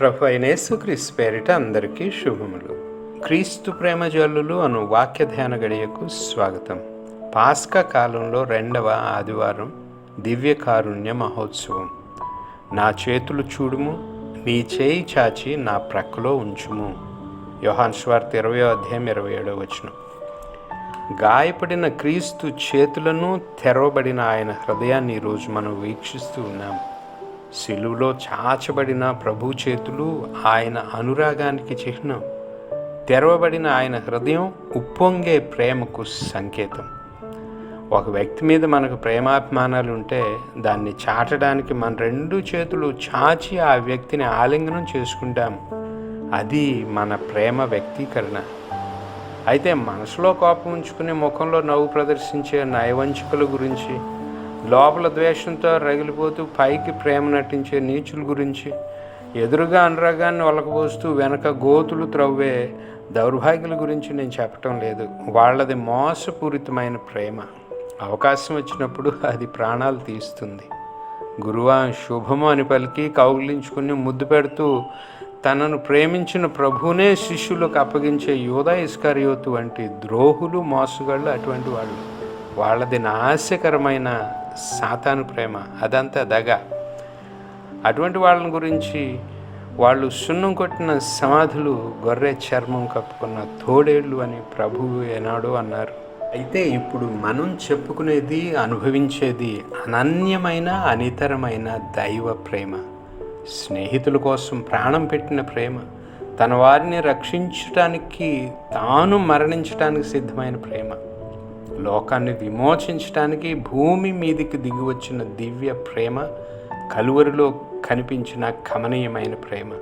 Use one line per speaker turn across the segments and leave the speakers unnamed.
ప్రభు అయిన యేసుక్రీస్తు పేరిట అందరికీ శుభములు. క్రీస్తు ప్రేమ జల్లులు అను వాక్య ధ్యాన గడియకు స్వాగతం. పాస్కా కాలంలో రెండవ ఆదివారం దివ్య కారుణ్య మహోత్సవం. నా చేతులు చూడుము నీ చేయి చాచి నా ప్రక్కలో ఉంచుము. యోహాన్ స్వార్త ఇరవై అధ్యాయం ఇరవై ఏడవ వచనం. గాయపడిన క్రీస్తు చేతులను తెరవబడిన ఆయన హృదయాన్ని ఈరోజు మనం వీక్షిస్తూ ఉన్నాం. సెలువులో చాచబడిన ప్రభు చేతులు ఆయన అనురాగానికి చిహ్నం. తెరవబడిన ఆయన హృదయం ఉప్పొంగే ప్రేమకు సంకేతం. ఒక వ్యక్తి మీద మనకు ప్రేమాభిమానాలు ఉంటే దాన్ని చాటడానికి మన రెండు చేతులు చాచి ఆ వ్యక్తిని ఆలింగనం చేసుకుంటాం. అది మన ప్రేమ వ్యక్తీకరణ. అయితే మనసులో కోపం ఉంచుకుని ముఖంలో నవ్వు ప్రదర్శించే నయవంచికల గురించి లోపల ద్వేషంతో రగిలిపోతూ పైకి ప్రేమ నటించే నీచుల గురించి ఎదురుగా అనురాగాన్ని ఒలకబోస్తూ వెనక గోతులు త్రవ్వే దౌర్భాగ్యుల గురించి నేను చెప్పటం లేదు. వాళ్ళది మోసపూరితమైన ప్రేమ. అవకాశం వచ్చినప్పుడు అది ప్రాణాలు తీస్తుంది. గురువా శుభము అని పలికి కౌగిలించుకుని ముద్దు పెడుతూ తనను ప్రేమించిన ప్రభునే శిష్యులకు అప్పగించే యోధా ఇస్కరియోతు వంటి ద్రోహులు మోసగాళ్ళు అటువంటి వాళ్ళు. వాళ్ళది నాశకరమైన సాతాను ప్రేమ అదంతా దగ. అటువంటి వాళ్ళని గురించి వాళ్ళు సున్నం కొట్టిన సమాధులు గొర్రె చర్మం కప్పుకున్న తోడేళ్ళు అని ప్రభువు ఏనాడో అన్నారు. అయితే ఇప్పుడు మనం చెప్పుకునేది అనుభవించేది అనన్యమైన అనితరమైన దైవ ప్రేమ. స్నేహితుల కోసం ప్రాణం పెట్టిన ప్రేమ. తన వారిని రక్షించటానికి తాను మరణించటానికి సిద్ధమైన ప్రేమ. లోకాన్ని విమోచించటానికి భూమి మీదికి దిగి వచ్చిన దివ్య ప్రేమ కలువరిలో కనిపించిన కమనీయమైన ప్రేమ.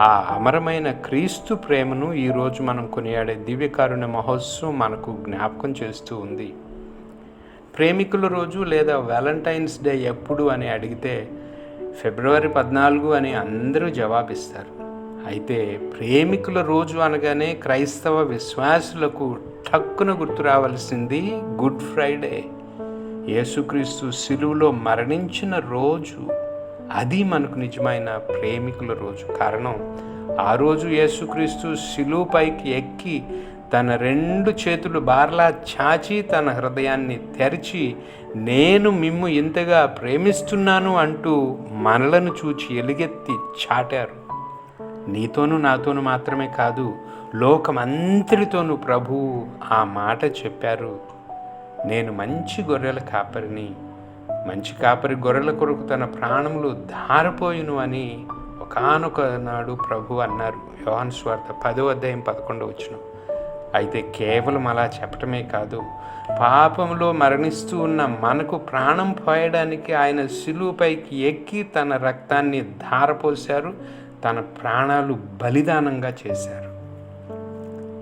ఆ అమరమైన క్రీస్తు ప్రేమను ఈరోజు మనం కొనియాడే దివ్యకారుణ మహోత్సవం మనకు జ్ఞాపకం చేస్తూ ఉంది. ప్రేమికుల రోజు లేదా వ్యాలంటైన్స్ డే ఎప్పుడు అని అడిగితే ఫిబ్రవరి పద్నాలుగు అని అందరూ జవాబిస్తారు. అయితే ప్రేమికుల రోజు అనగానే క్రైస్తవ విశ్వాసులకు టక్కున గుర్తు రావాల్సింది గుడ్ ఫ్రైడే. యేసుక్రీస్తు శిలువులో మరణించిన రోజు అది మనకు నిజమైన ప్రేమికుల రోజు. కారణం ఆ రోజు యేసుక్రీస్తు సిలువుపైకి ఎక్కి తన రెండు చేతులు బార్లా చాచి తన హృదయాన్ని తెరిచి నేను మిమ్ము ఇంతగా ప్రేమిస్తున్నాను అంటూ మనలను చూచి ఎలుగెత్తి చాటారు. నీతోనూ నాతోనూ మాత్రమే కాదు లోకమంతటితోనూ ప్రభువు ఆ మాట చెప్పారు. నేను మంచి గొర్రెల కాపరిని మంచి కాపరి గొర్రెల కొరకు తన ప్రాణములు ధారపోయును అని ఒకనొక నాడు ప్రభు అన్నారు. యోహన్ స్వార్థ పదో అధ్యాయం పదకొండు వచ్చిన అయితే కేవలం అలా చెప్పటమే కాదు పాపంలో మరణిస్తూ ఉన్న మనకు ప్రాణం పోయడానికి ఆయన శిలువుపైకి ఎక్కి తన రక్తాన్ని ధారపోశారు. తన ప్రాణాలు బలిదానంగా చేశారు.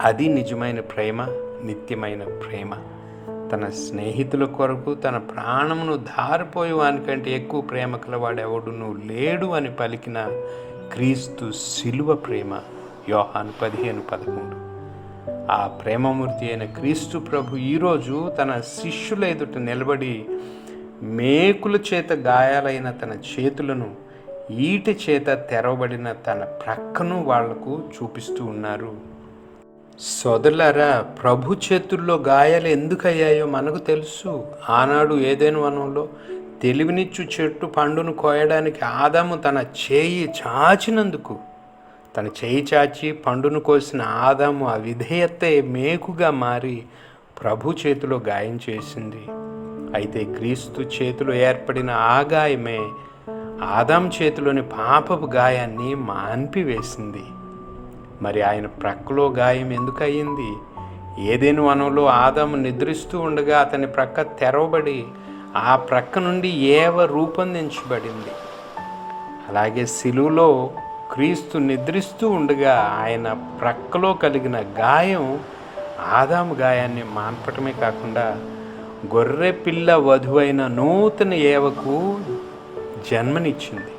అది నిజమైన ప్రేమ నిత్యమైన ప్రేమ. తన స్నేహితుల కొరకు తన ప్రాణమును ధారిపోయి వానికంటే ఎక్కువ ప్రేమ కలవాడెవడును లేడు అని పలికిన క్రీస్తు శిలువ ప్రేమ యోహాను పదిహేను పదకొండు ఆ ప్రేమమూర్తి అయిన క్రీస్తు ప్రభు ఈరోజు తన శిష్యుల ఎదుట నిలబడి మేకుల చేత గాయాలైన తన చేతులను ఈటి చేత తెరవబడిన తన ప్రక్కను వాళ్ళకు చూపిస్తూ ఉన్నారు. సోదరులారా ప్రభు చేతుల్లో గాయాలు ఎందుకయ్యాయో మనకు తెలుసు. ఆనాడు ఏదైనా వనంలో తెలివినిచ్చు చెట్టు పండును కోయడానికి ఆదాము తన చేయి చాచినందుకు తన చేయి చాచి పండును కోసిన ఆదాము ఆ విధేయతే మేకుగా మారి ప్రభు చేతిలో గాయం చేసింది. అయితే క్రీస్తు చేతిలో ఏర్పడిన ఆ గాయమే ఆదాం చేతిలోని పాపపు గాయాన్ని మాన్పివేసింది. మరి ఆయన ప్రక్కలో గాయం ఎందుకు అయ్యింది ఏదేను వనంలో ఆదాము నిద్రిస్తూ ఉండగా అతని ప్రక్క తెరవబడి ఆ ప్రక్క నుండి ఏవ రూపొందించబడింది. అలాగే శిలువులో క్రీస్తు నిద్రిస్తూ ఉండగా ఆయన ప్రక్కలో కలిగిన గాయం ఆదాము గాయాన్ని మాన్పటమే కాకుండా గొర్రె పిల్ల వధువైన నూతన ఏవకు జన్మనిచ్చింది.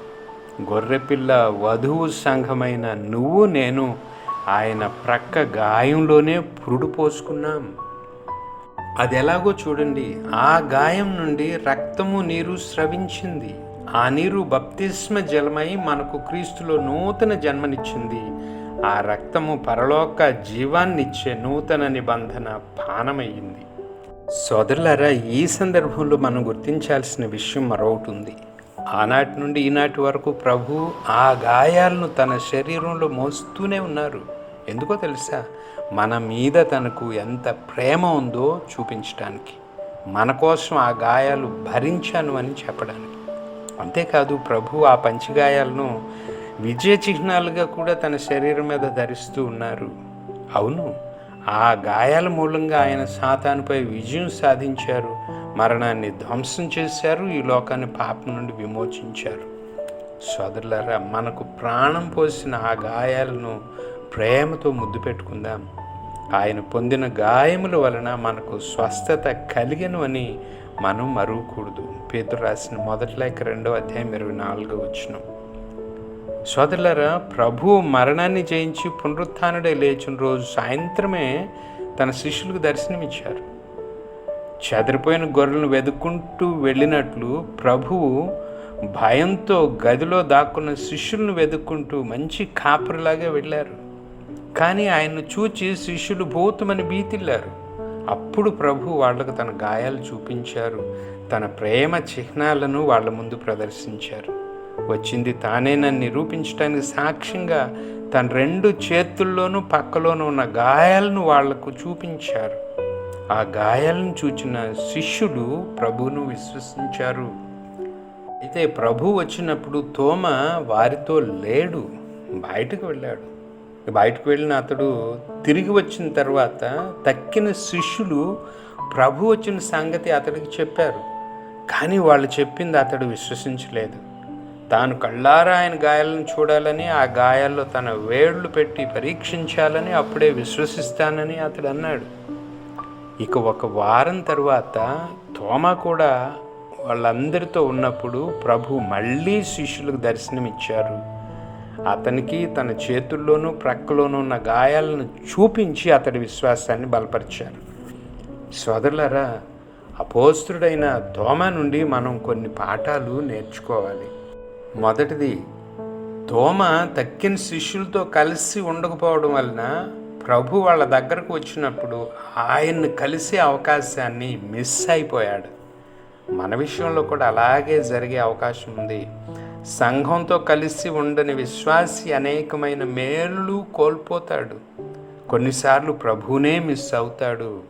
గొర్రెపిల్ల వధువు సంఘమైన నువ్వు నేను ఆయన ప్రక్క గాయంలోనే పురుడు పోసుకున్నాం. అది ఎలాగో చూడండి ఆ గాయం నుండి రక్తము నీరు స్రవించింది. ఆ నీరు బప్తిస్మ జలమై మనకు క్రీస్తులో నూతన జన్మనిచ్చింది. ఆ రక్తము పరలోక జీవాన్నిచ్చే నూతన నిబంధన పానమయ్యింది. సోదరులారా ఈ సందర్భంలో మనం గుర్తించాల్సిన విషయం మరొకటి ఉంది. ఆనాటి నుండి ఈనాటి వరకు ప్రభు ఆ గాయాలను తన శరీరంలో మోస్తూనే ఉన్నారు. ఎందుకో తెలుసా? మన మీద తనకు ఎంత ప్రేమ ఉందో చూపించడానికి మన కోసం ఆ గాయాలు భరించాను అని చెప్పడానికి. అంతేకాదు ప్రభు ఆ పంచగాయాలను విజయ చిహ్నాలుగా కూడా తన శరీరం మీద ధరిస్తూ ఉన్నారు. అవును ఆ గాయాల మూలంగా ఆయన సాతానుపై విజయం సాధించారు. మరణాన్ని ధ్వంసం చేశారు ఈ లోకాన్ని పాపం నుండి విమోచించారు. సోదరులారా మనకు ప్రాణం పోసిన ఆ గాయాలను ప్రేమతో ముద్దు పెట్టుకుందాం. ఆయన పొందిన గాయముల వలన మనకు స్వస్థత కలిగను అని మనం మరువకూడదు. పేతురు రాసిన మొదటి లేక రెండవ అధ్యాయం ఇరవై నాలుగో వచ్చిన సోదరులారా ప్రభు మరణాన్ని జయించి పునరుత్థానుడే లేచిన రోజు సాయంత్రమే తన శిష్యులకు దర్శనమిచ్చారు. చెదిరిపోయిన గొర్రెలను వెతుక్కుంటూ వెళ్ళినట్లు ప్రభువు భయంతో గదిలో దాక్కున్న శిష్యులను వెతుక్కుంటూ మంచి కాపరిలాగా వెళ్ళారు. కానీ ఆయన్ను చూచి శిష్యులు భూతమని భీతిల్లారు. అప్పుడు ప్రభు వాళ్ళకు తన గాయాలు చూపించారు. తన ప్రేమ చిహ్నాలను వాళ్ళ ముందు ప్రదర్శించారు. వచ్చింది తానేనని నిరూపించడానికి సాక్ష్యంగా తన రెండు చేతుల్లోనూ పక్కలోనూ ఉన్న గాయాలను వాళ్ళకు చూపించారు. ఆ గాయాలను చూచిన శిష్యులు ప్రభువును విశ్వసించారు. అయితే ప్రభు వచ్చినప్పుడు తోమ వారితో లేడు బయటకు వెళ్ళాడు. బయటకు వెళ్ళిన అతడు తిరిగి వచ్చిన తర్వాత తక్కిన శిష్యులు ప్రభు వచ్చిన సంగతి అతడికి చెప్పారు. కానీ వాళ్ళు చెప్పింది అతడు విశ్వసించలేదు. తాను కళ్ళారా ఆయన గాయాలను చూడాలని ఆ గాయాల్లో తన వేళ్ళు పెట్టి పరీక్షించాలని అప్పుడే విశ్వసిస్తానని అతడు అన్నాడు. ఇక ఒక వారం తర్వాత తోమ కూడా వాళ్ళందరితో ఉన్నప్పుడు ప్రభు మళ్ళీ శిష్యులకు దర్శనమిచ్చారు. అతనికి తన చేతుల్లోనూ ప్రక్కలోనూ ఉన్న గాయాలను చూపించి అతడి విశ్వాసాన్ని బలపరిచారు. సోదరులరా అపోస్తుడైన తోమ నుండి మనం కొన్ని పాఠాలు నేర్చుకోవాలి. మొదటిది తోమ తక్కిన శిష్యులతో కలిసి ఉండకపోవడం వలన ప్రభు వాళ్ళ దగ్గరకు వచ్చినప్పుడు ఆయన్ని కలిసే అవకాశాన్ని మిస్ అయిపోయాడు. మన విషయంలో కూడా అలాగే జరిగే అవకాశం ఉంది. సంఘంతో కలిసి ఉండని విశ్వాసి అనేకమైన మేలు కోల్పోతాడు. కొన్నిసార్లు ప్రభునే మిస్ అవుతాడు.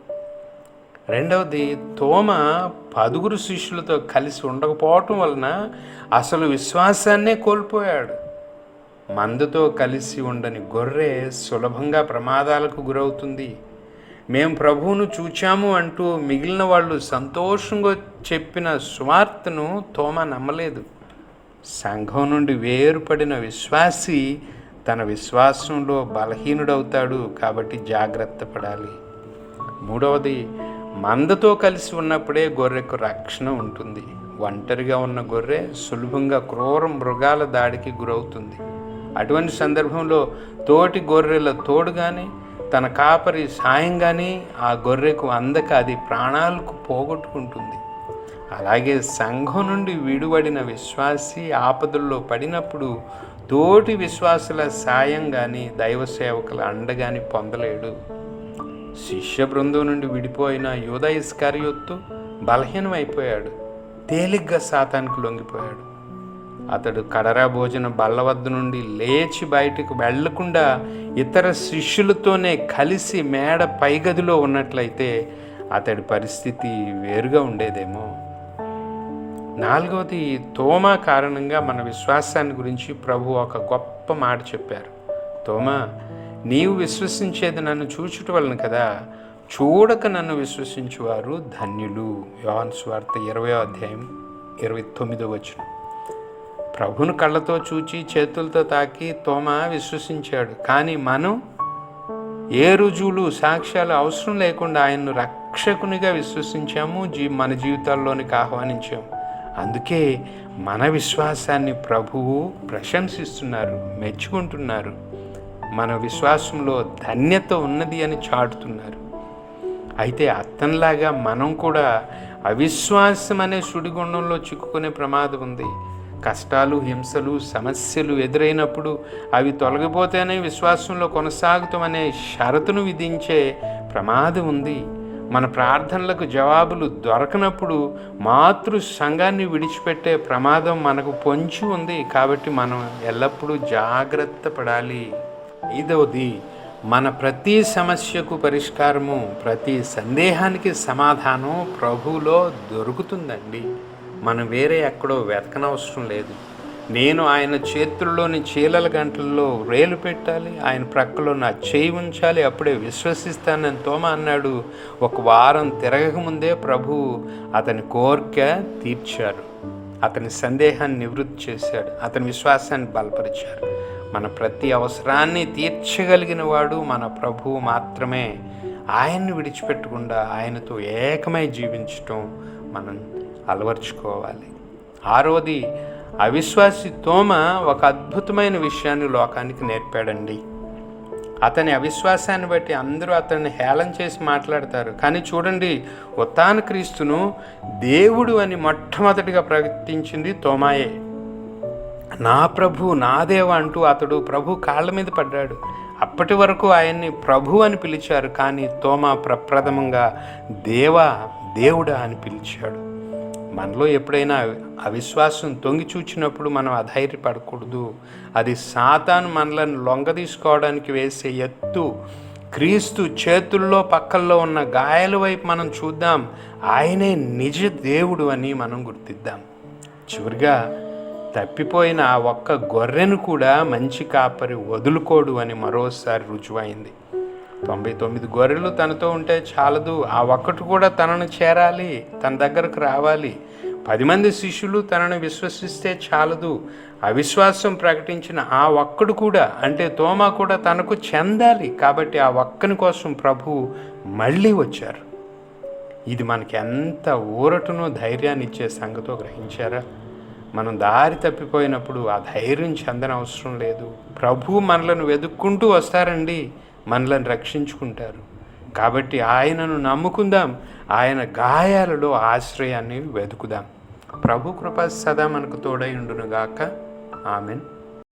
రెండవది తోమ పదుగురు శిష్యులతో కలిసి ఉండకపోవటం వలన అసలు విశ్వాసాన్నే కోల్పోయాడు. మందుతో కలిసి ఉండని గొర్రె సులభంగా ప్రమాదాలకు గురవుతుంది. మేము ప్రభువును చూచాము అంటూ మిగిలిన వాళ్ళు సంతోషంగా చెప్పిన సువార్తను తోమ నమ్మలేదు. సంఘం నుండి వేరుపడిన విశ్వాసి తన విశ్వాసంలో బలహీనుడవుతాడు కాబట్టి జాగ్రత్త పడాలి. మూడవది మందతో కలిసి ఉన్నప్పుడే గొర్రెకు రక్షణ ఉంటుంది. ఒంటరిగా ఉన్న గొర్రె సులభంగా క్రూర మృగాల దాడికి గురవుతుంది. అటువంటి సందర్భంలో తోటి గొర్రెల తోడు కానీ తన కాపరి సాయం కానీ ఆ గొర్రెకు అందక అది ప్రాణాలకు పోగొట్టుకుంటుంది. అలాగే సంఘం నుండి విడివడిన విశ్వాసి ఆపదల్లో పడినప్పుడు తోటి విశ్వాసుల సాయం కానీ దైవ సేవకుల అండ కానీ పొందలేడు. శిష్య బృందం నుండి విడిపోయిన యోధ ఇస్కారియొత్తు బలహీనమైపోయాడు. తేలిగ్గా శాతానికి లొంగిపోయాడు. అతడు కడరా భోజన బల్ల వద్ద నుండి లేచి బయటకు వెళ్ళకుండా ఇతర శిష్యులతోనే కలిసి మేడ పైగదిలో ఉన్నట్లయితే అతడి పరిస్థితి వేరుగా ఉండేదేమో. నాలుగవది తోమా కారణంగా మన విశ్వాసాన్ని గురించి ప్రభు ఒక గొప్ప మాట చెప్పారు. తోమా నీవు విశ్వసించేది నన్ను చూచుట వలన కదా? చూడక నన్ను విశ్వసించువారు ధన్యులు. యోహన్ స్వార్థ ఇరవై అధ్యాయం ఇరవై తొమ్మిదో వచ్చిన ప్రభును కళ్ళతో చూచి చేతులతో తాకి తోమ విశ్వసించాడు. కానీ మనం ఏ రుజువులు సాక్ష్యాలు అవసరం లేకుండా ఆయన్ను రక్షకునిగా విశ్వసించాము జీ మన జీవితాల్లోనికి ఆహ్వానించాము. అందుకే మన విశ్వాసాన్ని ప్రభువు ప్రశంసిస్తున్నారు మెచ్చుకుంటున్నారు. మన విశ్వాసంలో ధన్యత ఉన్నది అని చాటుతున్నారు. అయితే అతనిలాగా మనం కూడా అవిశ్వాసం అనే సుడిగుండంలో చిక్కుకునే ప్రమాదం ఉంది. కష్టాలు హింసలు సమస్యలు ఎదురైనప్పుడు అవి తొలగిపోతేనే విశ్వాసంలో కొనసాగుతామనే షరతును విధించే ప్రమాదం ఉంది. మన ప్రార్థనలకు జవాబులు దొరకనప్పుడు మాతృ సంఘాన్ని విడిచిపెట్టే ప్రమాదం మనకు పొంచి ఉంది కాబట్టి మనం ఎల్లప్పుడూ జాగ్రత్త పడాలి. ఐదవది మన ప్రతి సమస్యకు పరిష్కారము ప్రతి సందేహానికి సమాధానం ప్రభువులో దొరుకుతుందండి. మనం వేరే ఎక్కడో వెతకనవసరం లేదు. నేను ఆయన చేతుల్లోని చీలల గంటల్లో రేలు పెట్టాలి ఆయన ప్రక్కలో నా చేయి ఉంచాలి అప్పుడే విశ్వసిస్తానని తోమ అన్నాడు. ఒక వారం తిరగకముందే ప్రభు అతని కోరిక తీర్చారు. అతని సందేహాన్ని నివృత్తి చేశాడు. అతని విశ్వాసాన్ని బలపరిచారు. మన ప్రతి అవసరాన్ని తీర్చగలిగిన వాడు మన ప్రభువు మాత్రమే. ఆయన్ని విడిచిపెట్టకుండా ఆయనతో ఏకమై జీవించటం మనం అలవర్చుకోవాలి. ఆరోది అవిశ్వాసి తోమ ఒక అద్భుతమైన విషయాన్ని లోకానికి నేర్పాడండి. అతని అవిశ్వాసాన్ని బట్టి అందరూ అతన్ని హేళన చేసి మాట్లాడతారు. కానీ చూడండి ఉత్తాన క్రీస్తును దేవుడు అని మొట్టమొదటిగా ప్రకటించింది తోమాయే. నా ప్రభు నా దేవ అంటూ అతడు ప్రభు కాళ్ళ మీద పడ్డాడు. అప్పటి వరకు ఆయన్ని ప్రభు అని పిలిచారు. కానీ తోమా ప్రప్రథమంగా దేవా దేవుడా అని పిలిచాడు. మనలో ఎప్పుడైనా అవిశ్వాసం తొంగి చూచినప్పుడు మనం అధైర్యపడకూడదు. అది సాతాను మనలను లొంగదీసుకోవడానికి వేసే ఎత్తు క్రీస్తు చేతుల్లో పక్కల్లో ఉన్న గాయాల వైపు మనం చూద్దాం. ఆయనే నిజ దేవుడు అని మనం గుర్తిద్దాం. చివరిగా తప్పిపోయిన ఆ ఒక్క గొర్రెను కూడా మంచి కాపరి వదులుకోడు అని మరోసారి రుజువైంది. తొంభై తొమ్మిది గొర్రెలు తనతో ఉంటే చాలదు. ఆ ఒక్కటి కూడా తనను చేరాలి తన దగ్గరకు రావాలి. పది మంది శిష్యులు తనను విశ్వసిస్తే చాలదు. అవిశ్వాసం ప్రకటించిన ఆ ఒక్కడు కూడా అంటే తోమా కూడా తనకు చెందాలి. కాబట్టి ఆ ఒక్కని కోసం ప్రభు మళ్ళీ వచ్చారు. ఇది మనకి ఎంత ఊరటునో ధైర్యాన్ని ఇచ్చే సంగతో గ్రహించారా? మనం దారి తప్పిపోయినప్పుడు ఆ ధైర్యం చెందన అవసరం లేదు. ప్రభు మనలను వెతుక్కుంటూ వస్తారండి. మనలను రక్షించుకుంటారు. కాబట్టి ఆయనను నమ్ముకుందాం. ఆయన గాయాలలో ఆశ్రయాన్ని వెతుకుదాం. ప్రభు కృప సదా మనకు తోడై ఉండునుగాక. ఆమెన్.